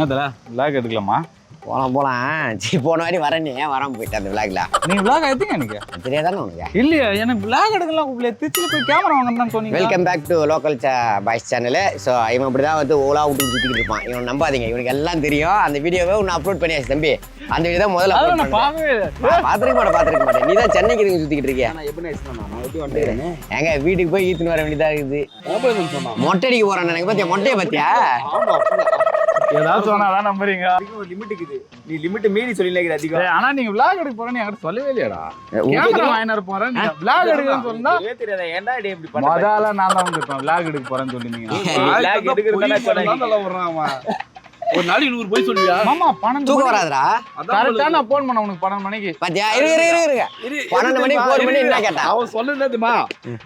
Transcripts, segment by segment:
என்னதுல vlog எடுக்கலாமா? போலாம் போலாம். சரி போன வாட்டி வரேன் ஏன் வராம போயிட்டேன் அந்த விளாக்ல நீ விளாக் எடுத்தீங்க எனக்கு தெரியாதானே உனக்கு? இல்லையா எனக்கு விளாக் எடுக்கலாம் கூப்பிடல திருச்சியில் போய் கேமரா வாங்கன்னு சொன்னீங்க. Welcome back to local boys channel so இவன் இப்படி தான் வந்து ஓலா விட்டு சுற்றிக்கிட்டு இருப்பான். இவன் நம்பாதீங்க. இவனுக்கு எல்லாம் தெரியும். அந்த வீடியோவை ஒன்று அப்லோட் பண்ணியாச்சு தம்பி. அந்த வீடியோ தான் முதல்ல. பார்த்துருக்க மாட்டேன் பார்த்துருக்க மாட்டேன். நீ தான் சென்னைக்கு இதுங்க சுற்றிக்கிட்டு இருக்கியா. ஏங்க வீட்டுக்கு போய் ஈத்துன்னு வர வேண்டியதா இருக்குது? மொட்டை அடிக்க போறான் எனக்கு பத்தியா? மொட்டையை பத்தியா? ஆமா ஏதாவது சொன்னாதான் நம்புறீங்க. அதிகம் லிமிட் இருக்குது. நீ லிமிட் மீறி சொல்லி அதிகம். ஆனா நீங்க விளாக் எடுக்க போறேன்னு என்கிட்ட சொல்லவே இல்லையாடா. கேமரா வாங்கிட்டு போறேன் நீங்க விளாக் எடுக்கணும்னு சொன்னா தெரியாதா? ஏன்டா இப்படி இப்படி பண்ற முதல்ல நான் தான் வந்துருப்பேன். விளாக் எடுக்க போறேன்னு சொல்லிருந்தீங்க லாக் எடுக்கிறதா சொன்னாங்க ஒரு நாளைக்கு நூறு போய் சொல்லுவியா? மாமா பன்னெண்டு தூக்கம் வராதுடா. கரெக்டா நான் போன் பண்ண உனக்கு பன்னெண்டு மணிக்கு. பாத்தியா? இரு இரு இரு இருங்க பன்னெண்டு மணிக்கு ஃபோன் பண்ணி என்ன கேட்டான். அவன் சொல்லுறது தெரியுமா?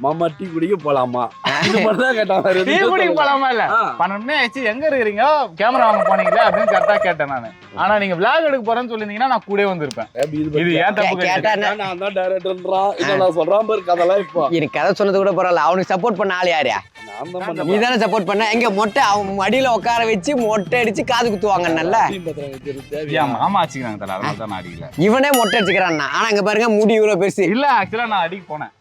மாமா டீ குடிக்க போலாமா? இது மட்டும் தான் கேட்டான் டீ குடிக்க. போலாமா இல்ல. பன்னெண்டு மணி ஆயிடுச்சு. எங்க இருக்கிறீங்க? கேமரா வாங்க போனீங்களே? அப்படின்னு கரெக்டா கேட்டேன் நானு. ஆனா நீங்க விளாக் எடுக்க போறேன்னு சொல்லிருந்தீங்கன்னா நான் கூடவே வந்திருப்பேன். இது ஏன் தப்பு கேட்டா? நான் தான் டைரக்டர்ன்றான் இதை நான் சொல்றான் பாரு கதெல்லாம் இப்போ. எனக்கு கதை சொன்னது கூட பரவாயில்ல. அவனுக்கு சப்போர்ட் பண்ண ஆள் யாரியா நான் தான் பண்ணேன். நீ தானே சப்போர்ட் பண்ண? எங்க மொட்டை அவன் மடியில உட்கார வச்சு மொட்டை அடிச்சு காது குத்துவாங்க நல்ல. டீம் பத்திரம் வைக்கிறது தேவையா? ஏன் மாமா அடிச்சுக்கிறாங்க தல. அதனால தான் நான் அடிக்கல. இவனே மொட்டை அடிச்சுக்கிறான் ஆனா இங்க பாருங்க முடி இவ்வளவு பெருசு. இல்ல ஆக்சுவலா நான் அடிக்க போனேன்.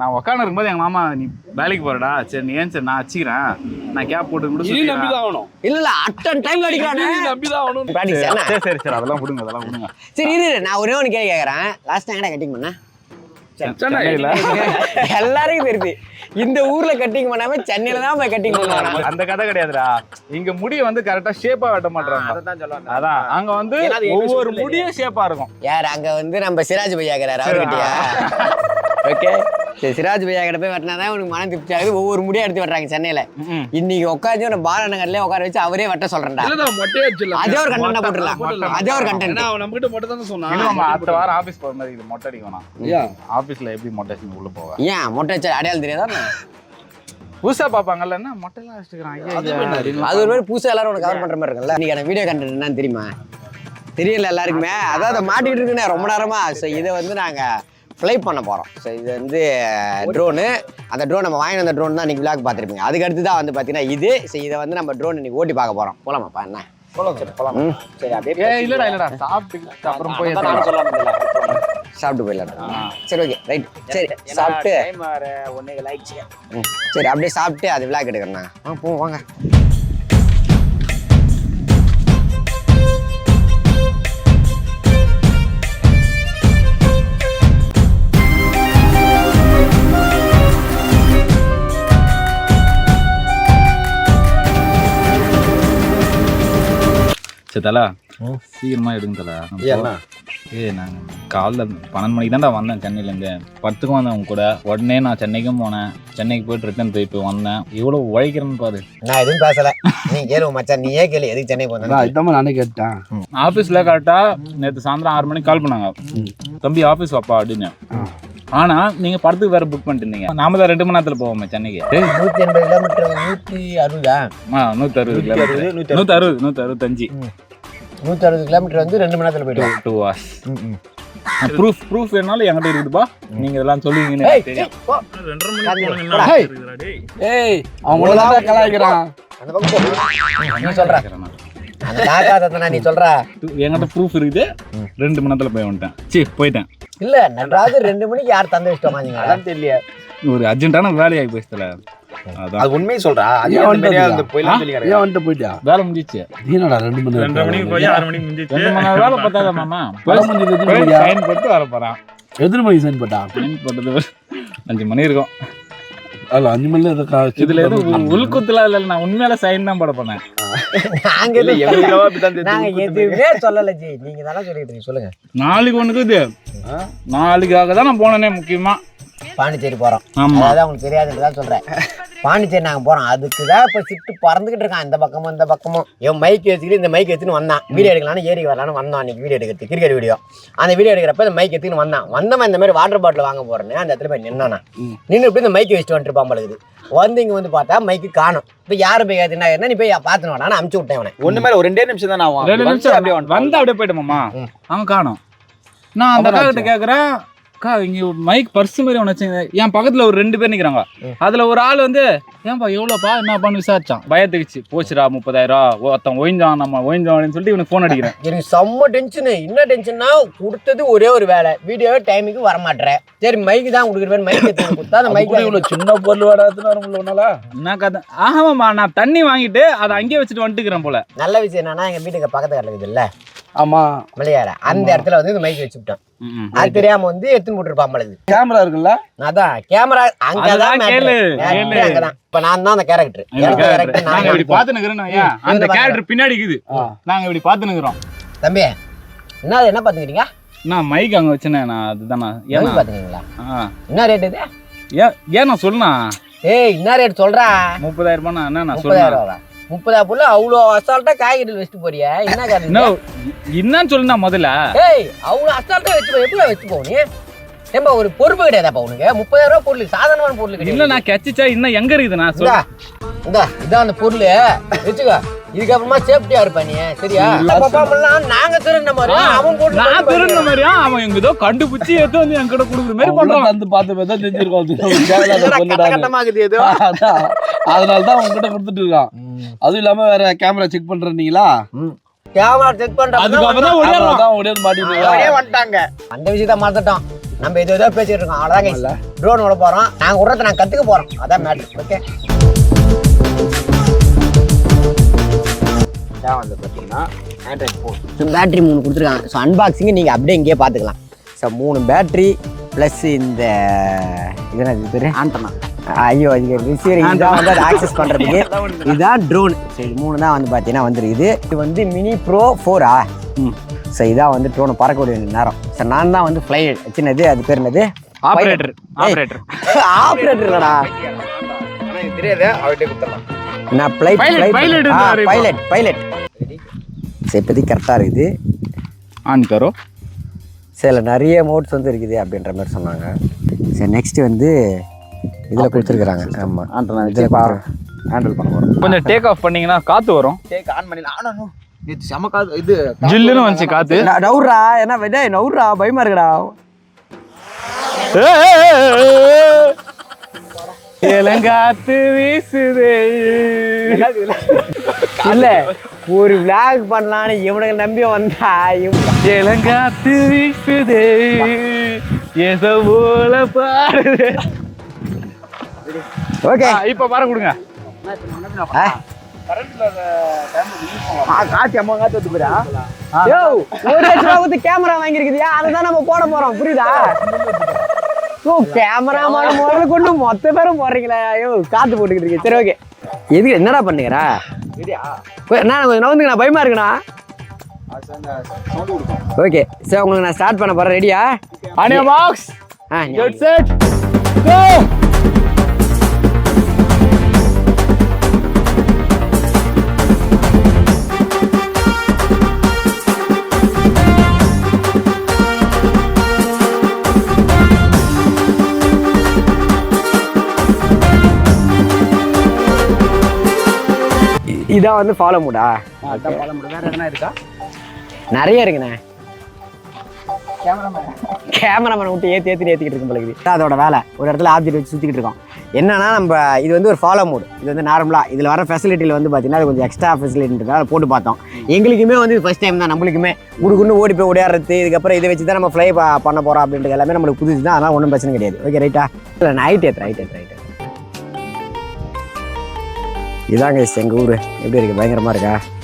நான் உட்காந்து இருக்கும்போது எங்க மாமா நீ வேலைக்கு போறடா. சரி நீ ஏன் சரி நான் அடிச்சுக்கிறேன். நான் கேப் போட்டு கூட சுத்திக்கிறேன். நம்பிதான் ஆகணும். இல்ல இல்ல அட்டன் டைம்ல அடிக்கிறானே. நம்பிதான் ஆகணும் சரி? சரி, அதெல்லாம் விடுங்க அதெல்லாம் விடுங்க. சரி இரு இரு, நான் ஒரே ஒன்று கேள்வி கேட்கறேன் லாஸ்ட் டைம் கட்டிங் பண்ண? எல்லாருக்கும் தெரியுது இந்த ஊர்ல கட்டிங் பண்ணாம சென்னையில தான் போய் கட்டிங் பண்ணுவாங்க. அந்த கதை கிடையாதுடா. இங்க முடி வந்து கரெக்டா ஷேப்பா வெட்ட மாட்டாங்க அதான் அங்க வந்து ஒவ்வொரு முடியும் ஷேப்பா இருக்கும். யார் அங்க வந்து நம்ம சிராஜ் பையா இருக்கிறாரு அவர்கிட்டயா? ஓகே? சரி சிராஜ் பையா கிட்ட போய் வெட்டினா தான் உனக்கு மனம் திருப்தி ஆகுது. ஒவ்வொரு முடியா எடுத்து வெட்டுறாங்க சென்னையில. இன்னைக்கு உட்காந்து நம்ம பாலநகர்லயே உட்கார வச்சு அவரே வெட்ட அடிச்சிடலாம். அதே ஒரு கண்டென்ட் போட்டுடலாம். அதே ஒரு கண்டென்ட் அவன் நம்ம கிட்ட மொட்டை தானே சொன்னான். அடுத்த வாரம் ஆபீஸ் போற மாதிரி இது மொட்டை அடிக்கணும்? ஆபீஸ்ல எப்படி மொட்டை அடிச்சு உள்ள போவேன் ஏன்? மொட்டை வச்சு அடையாளம் தெரியாதா புதுசா பாப்பாங்கல்ல என்ன மொட்டை எல்லாம் அடிச்சுக்கிறான் அது ஒரு மாதிரி புதுசா எல்லாரும் உனக்கு கவர் பண்ற மாதிரி இருக்கும்ல. இன்னைக்கு வீடியோ கண்டென்ட் என்னன்னு தெரியுமா? தெரியல எல்லாருக்குமே. அதான் அதை மாட்டிக்கிட்டு இருக்குண்ணே ரொம்ப நேரமா. ஸோ இதை வந்து நாங்க ஃப்ளை பண்ண போறோம். ஸோ இது வந்து ட்ரோனு அந்த ட்ரோன் நம்ம வாங்கின அந்த ட்ரோன் தான் இன்னைக்கு விளாக் பார்த்துருப்பீங்க. அதுக்கு அடுத்து தான் வந்து பார்த்தீங்கன்னா இது ஸோ இதை வந்து நம்ம ட்ரோன் இன்னைக்கு ஓட்டி பார்க்க போறோம். போலாமாப்பா என்ன? சாப்பிட்டு போயிடலாம். சரி ஓகே ரைட் சரி சாப்பிட்டு. சரி அப்படியே சாப்பிட்டு அது விளாக் எடுக்கிறேன் ஆ போ வாங்க. சரி தல சீக்கிரமா எடுங்க தல? ஏய் நான் காலைல பன்னெண்டு மணிக்கு தான்டா வந்தேன் சென்னையிலேருந்து. பத்துக்கும் வந்தேன் உங்க கூட. உடனே நான் சென்னைக்கும் போனேன். சென்னைக்கு போயிட்டு ரிட்டர்ன் திருப்பி வந்தேன். இவ்வளோ உழைக்கிறேன்னு பாரு. நான் எதுவும் பேசல. நீ கேளு மச்சான். நீயே கேளு எதுக்கு சென்னை அதான் போன இதாம்மா நானே கேட்டேன். ஆஃபீஸில் கரெக்டாக நேற்று சாயந்தரம் ஆறு மணிக்கு கால் பண்ணாங்க. தம்பி ஆஃபீஸ் வாப்பா அப்படின்னு. ஆனா நீங்க படத்துக்கு வேற புக் பண்ணிட்டு இருந்தீங்க நாம தான் ரெண்டு மணி நேரத்துல போவோமே சென்னைக்கு. நூத்தி எண்பது கிலோமீட்டர் நூத்தி அறுபதா? ஆ நூத்தி அறுபது கிலோமீட்டர் நூத்தி அறுபது. நூத்தி அறுபத்தஞ்சு. நூத்தி அறுபது கிலோமீட்டர் வந்து ரெண்டு மணி நேரத்துல போயிடுவோம் டூ ஹவர்ஸ் ப்ரூஃப் ப்ரூஃப் வேணாலும் என்கிட்ட இருக்குதுப்பா. நீங்க இதெல்லாம் சொல்லுவீங்கன்னு ஏய், அவன் உலகத்தை கலாய்க்கிறான். அந்த பக்கம் போ. நீ சொல்ற. அந்த காக்கா தத்தனா நீ சொல்ற. என்கிட்ட ப்ரூஃப் இருக்குது. ரெண்டு மணி நேரத்துல போய் வந்துட்டேன். சரி போயிட்டேன். இல்ல நடராஜர் ரெண்டு மணிக்கு யார் தந்து வச்சிட்டோமா நீங்க? அதான் தெரியல. ஒரு அர்ஜென்ட்டான வேலையாகி அதான் அது உண்மையை சொல்றா. அது ஏன் சொல்லி ஏன் வந்துட்டு போயிட்டியா? வேலை முடிஞ்சிச்சு. நீ என்னடா ரெண்டு மணி ரெண்டரை மணிக்கு போய் ஆறு மணிக்கு முடிஞ்சிச்சு ரெண்டு மணி நேரம் வேலை பார்த்தாத மாமா. வேலை முடிஞ்சது? சைன் போட்டு வர போறான் எத்தனை மணிக்கு sign போட்டா? சைன் போட்டது அஞ்சு மணி இருக்கும். அதுல அஞ்சு மணில இருக்கா? இதுல எதுவும் உள்குத்துலாம் இல்ல நான் உண்மையில சைன் தான் போட போனேன். நாங்க எதுவும் சொல்லல ஜி. நீங்க தானே சொல்லிட்டு இருக்கீங்க சொல்லுங்க. நாளைக்கு ஒண்ணுக்கு இது நாளைக்காக தான் நான் போனேனே முக்கியமா. பாண்டிச்சேரி போறோம். ஆமா. உங்களுக்கு தெரியாதுன்றதான் சொல்றேன். பாண்டிச்சேரி நாங்க போறோம். அதுக்கு தான் இப்ப சிட்டு பறந்துகிட்டு இருக்கான் இந்த பக்கமும் இந்த பக்கமும். இவன் மைக் வச்சுக்கிட்டு இந்த மைக் எடுத்துன்னு வந்தான். வீடியோ எடுக்கலாம்னு ஏறி வரலாம்னு வந்தோம் அன்னைக்கு வீடியோ எடுக்கிறது கிரிக்கெட் வீடியோ அந்த வீடியோ எடுக்கிறப்ப இந்த மைக் எடுத்துன்னு வந்தான். வந்தவன் இந்த மாதிரி வாட்டர் பாட்டில் வாங்க போறேன்னு அந்த இடத்துல போய் நின்னானா நின்று இப்படி இந்த மைக் வச்சுட்டு வந்துட்டு பழுகுது வந்து இங்க வந்து பார்த்தா மைக்கு காணும். இப்போ யாரு போய் கேட்டுனா என்ன நீ போய் பார்த்துன்னு வாடா நான் அமுச்சு விட்டேன் அவனை. ஒண்ணு மேல ஒரு ரெண்டே நிமிஷம் தான் நான் ரெண்டு நிமிஷம் அப்படியே வந்து அப்படியே போயிட்டோமாமா ம். அவன் காணோம். நான் அந்த கிட்ட கேக்குறேன் அக்கா இங்க மைக் பர்ஸ் மாதிரி ஒன்று வச்சுங்க. என் பக்கத்துல ஒரு ரெண்டு பேர் நிக்கிறாங்க. அதுல ஒரு ஆள் வந்து ஏன்பா எவ்வளோப்பா? என்னப்பான்னு விசாரிச்சான். பயத்துக்குச்சு போச்சுடா முப்பதாயிரம் ஒருத்தன் ஒய்ஞ்சான் நம்ம ஒய்ஞ்சோம் சொல்லிட்டு இவனுக்கு ஃபோன் அடிக்கிறேன். எனக்கு செம்ம டென்ஷனு என்ன டென்ஷன்னா கொடுத்தது ஒரே ஒரு வேலை. வீடியோவே டைமுக்கு வர மாட்டேன் சரி மைக்கு தான் கொடுக்குறேன். மைக் எடுத்து கொடுத்தா அந்த மைக் இவ்வளவு சின்ன பொருள் வேடாதுன்னு உன்னால? என்ன கதை? ஆமாம்மா நான் தண்ணி வாங்கிட்டு அதை அங்கேயே வச்சுட்டு வந்துட்டுக்கிறேன் போல. நல்ல விஷயம் என்னன்னா எங்க வீட்டுக்கு பக்கத்துல இருக்குது இல்ல ஆமா. மலையாள அந்த இடத்துல வந்து இந்த மைக் ம், அது தெரியாம வந்து எடுத்துன்னு போட்டுருப்பான் பழகுது கேமரா இருக்குல்ல? அதான் கேமரா அங்கதான். அங்கதான். இப்ப நான் தான் அந்த கேரக்டர் நாங்க இப்படி நிக்கிறோம் அந்த கேரக்டர் பின்னாடி இருக்குது. நாங்க இப்படி நிக்கிறோம் தம்பி என்ன என்ன பாத்துக்கிறீங்க நான் மைக் அங்க வச்சேனே நான் அதுதானா? மைக் பாத்துக்கிறீங்களா. என்ன ரேட் இது? ஏன் ஏன் நான் சொல்லணா ஏய் என்ன ரேட் சொல்றா? முப்பதாயிரம் ரூபாய் என்ன நான் சொல்றேன் ரூபா முப்பதாயிரம் புள்ள அவ்வளோ அசால்ட்டா காய்கறிகள் வச்சுட்டு போறியா? என்ன காரணம் என்னன்னு சொல்லுண்ணா முதல்ல. ஏய் அவ்வளோ அசால்ட்டா வச்சு எப்படி வச்சு போ நீ ஏம்பா ஒரு பொறுப்பு கிடையாதாப்பா உனக்கு? முப்பதாயிரம் ரூபாய் பொருள் சாதாரணமான பொருள் இல்ல கிடையாது. நான் கச்சிச்சா இன்னும் எங்க இருக்குது நான் இந்தா இதான் அந்த பொருள். வச்சுக்கோ. இதுக்கப்புறமா சேஃப்டியா இருப்பா நீ சரியா? நாங்க திருந்த மாதிரி. அவன் போட்டு நான் திருந்த மாதிரியா அவன் எங்க ஏதோ கண்டுபிடிச்சி எடுத்து வந்து என்கிட்ட கொடுக்குற மாதிரி பண்றான். வந்து பார்த்து பார்த்தா தெரிஞ்சிருக்கோம். ஏதோ. அதனால தான் உங்ககிட்ட கொடுத்துட்டு இருக்கான். அதுவும் இல்லாம வேற கேமரா செக் பண்றீங்களா? கேமரா செக் பண்றப்ப அதுக்கப்புறம் தான் ஓடியாடுறான். தான் உடையது மாட்டிட்டு வந்துட்டாங்க. அந்த விஷயத்த மறந்துட்டோம் நம்ம ஏதோ ஏதோ பேசிட்டு இருக்கோம். அவ்வளோதான் ட்ரோன் விட போறோம். நாங்க விடுறத நாங்க கத்துக்க போறோம். அதான் மேட்ரு ஓகே வந்து பார்த்தீங்கன்னா ஆண்ட்ராய்ட் ஃபோன் பேட்டரி மூணு கொடுத்துருக்காங்க. ஸோ அன்பாக்சிங் நீங்கள் அப்படியே இங்கேயே பார்த்துக்கலாம். ஸோ மூணு பேட்டரி ப்ளஸ் இந்த இது பேர்? ஆண்டனா ஐயோ இது ரிசீவர் இதான் வந்து அதை ஆக்சஸ் பண்ணுறதுக்கு இதுதான் ட்ரோன் சரி மூணு தான் வந்து பார்த்தீங்கன்னா வந்துருக்குது. இது வந்து மினி ப்ரோ ஃபோரா ஸோ இதான் வந்து ட்ரோனை பறக்கக்கூடிய நேரம். ஸோ நான் தான் வந்து ஃப்ளை சின்னது அது பேர் என்னது? ஆபரேட்டர் ஆபரேட்டர் ஆப்ரேட்டர் இல்லடா. தெரியாது அவர்கிட்ட கொடுத்துடலாம். நான் ஃப்ளைட் இப்போ. பைலட் பைலட் சரி இப்போதைக்கு கரெக்டாக இருக்குது. ஆன் கரோ. சில நிறைய மோட்ஸ் வந்து இருக்குது அப்படின்ற மாதிரி சொன்னாங்க. சரி நெக்ஸ்ட் வந்து இதில் கொடுத்துருக்குறாங்க. ஆமாம் இதில் ஹேண்டில் பண்ண போகிறோம் கொஞ்சம் டேக் ஆஃப் பண்ணீங்கன்னா காத்து வரும். டேக் ஆன் பண்ணி ஆனா இது செம காது இது ஜில்லுன்னு வந்துச்சு காத்து. நவுறா என்ன விட நவுறா பயமா இருக்குடா. இளங்காத்து வீசுதே. இல்ல ஒரு vlog பண்ணலான்னு இவனுக்கு நம்பி வந்தா இளங்காத்து வீசுதே. எச போல பாடுதே. ஓகே. இப்ப பாரு கொடுங்க. காத்தி அம்மா காத்து வந்து போறா யோ ஒரு லட்சம் கேமரா வாங்கியிருக்குதியா அதை தான் நம்ம போட போறோம். புரியுதா? கேமராமான முதல்ல கொண்டு மொத்த பேரும் போடுறீங்களா ஐயோ காத்து போட்டுக்கிட்டு சரி ஓகே எதுக்கு என்னடா பண்ணுகிறா நான் கொஞ்சம் நவுந்துங்கண்ணா பயமா இருக்குண்ணா? ஓகே சரி உங்களுக்கு நான் ஸ்டார்ட் பண்ண போறேன். ரெடியா அனியா பாக்ஸ் ஆ செட் கோ இதான் வந்து ஃபாலோ மூடா வேற எதனா இருக்கா? நிறைய இருக்குண்ணே. கேமராமேனை விட்டு ஏற்றி ஏற்றி ஏற்றிக்கிட்டு இருக்கும் பழகுது அதோட வேலை. ஒரு இடத்துல ஆப்ஜெக்ட் வச்சு சுற்றிக்கிட்டு இருக்கோம். என்னன்னா நம்ம இது வந்து ஒரு ஃபாலோ மூட் இது வந்து நார்மலாக இதில் வர ஃபெசிலிட்டியில் வந்து பார்த்தீங்கன்னா அது கொஞ்சம் எக்ஸ்ட்ரா ஃபெசிலிட்டின்றதால போட்டு பார்த்தோம். எங்களுக்குமே வந்து ஃபர்ஸ்ட் டைம் தான். நம்மளுக்குமே குடுக்குன்னு ஓடி போய் ஓடியாடுறது இதுக்கப்புறம் இதை வச்சு தான் நம்ம ஃப்ளை பண்ண போகிறோம் அப்படின்றது எல்லாமே நம்மளுக்கு புதுசு தான் அதனால் ஒன்றும் பிரச்சனை கிடையாது. ஓகே ரைட்டா இல்லை நைட் ஏற்று ரைட் ஏற்று ரைட் இதாங்க எங்கள் ஊர். எப்படி இருக்கு? பயங்கரமாக இருக்கா?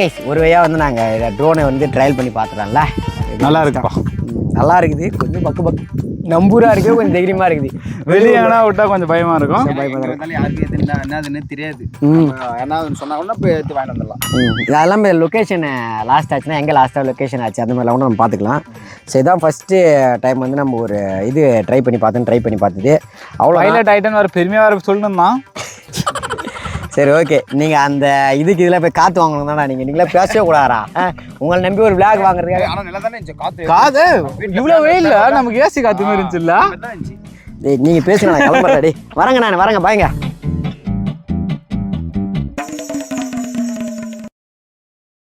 கைஸ் ஒரு வழியாக வந்து நாங்கள் ட்ரோனை வந்து ட்ரையல் பண்ணி பார்த்துட்டோம்ல நல்லா இருக்குப்பா. ம், நல்லா இருக்குது. கொஞ்சம் பக்கு பக்கு. நம்பூரா இருக்கு கொஞ்சம் தைரியமா இருக்குது. வெளியே எங்கன்னா விட்டா கொஞ்சம் பயமா இருக்கும். யாருக்கு என்னதுன்னு தெரியாது. ம். என்ன சொன்னா கூட போய் எடுத்து வாங்கிட்டு வந்துடலாம். ம். இதெல்லாம் லொக்கேஷன் லாஸ்ட் ஆச்சுன்னா எங்கே லாஸ்ட்டாக லொக்கேஷன் ஆச்சு அந்த மாதிரிலாம் கூட நம்ம பார்த்துக்கலாம். ஸோ இதான் ஃபஸ்ட்டு டைம் வந்து நம்ம ஒரு இது ட்ரை பண்ணி பார்த்தோம் ட்ரை பண்ணி பார்த்தது. அவ்வளோ பைலட் ஆயிட்டன் வேற பெருமையா வேற சொல்லணும் தான் சரி ஓகே நீங்கள் அந்த இதுக்கு இதில் போய் காற்று வாங்கணும் தானே நீங்கள் நீங்களே பேசவே கூடாதா உங்களை நம்பி ஒரு விளாக் வாங்குறதுக்காக காது? இவ்வளவு வெயில்ல நமக்கு ஏசி காத்து மாதிரி இருந்துச்சுல்ல? நீங்கள் பேசுங்க நான் கிளம்புறேன் வரேங்க நான் வரேங்க பாய்ங்க